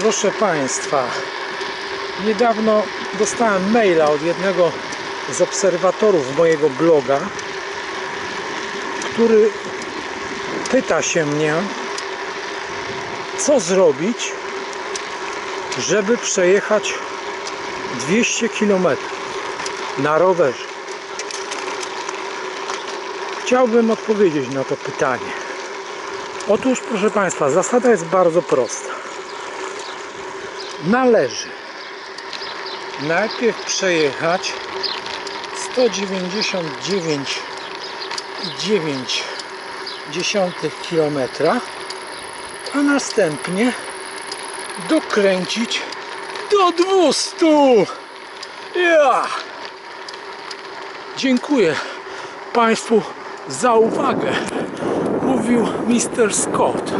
Proszę Państwa, niedawno dostałem maila od jednego z obserwatorów mojego bloga, który pyta się mnie, co zrobić, żeby przejechać 200 km na rowerze. Chciałbym odpowiedzieć na to pytanie. Otóż, proszę Państwa, zasada jest bardzo prosta. Należy najpierw przejechać 199,9 km, a następnie dokręcić do 200. Ja! Dziękuję Państwu za uwagę, mówił Mr. Scott.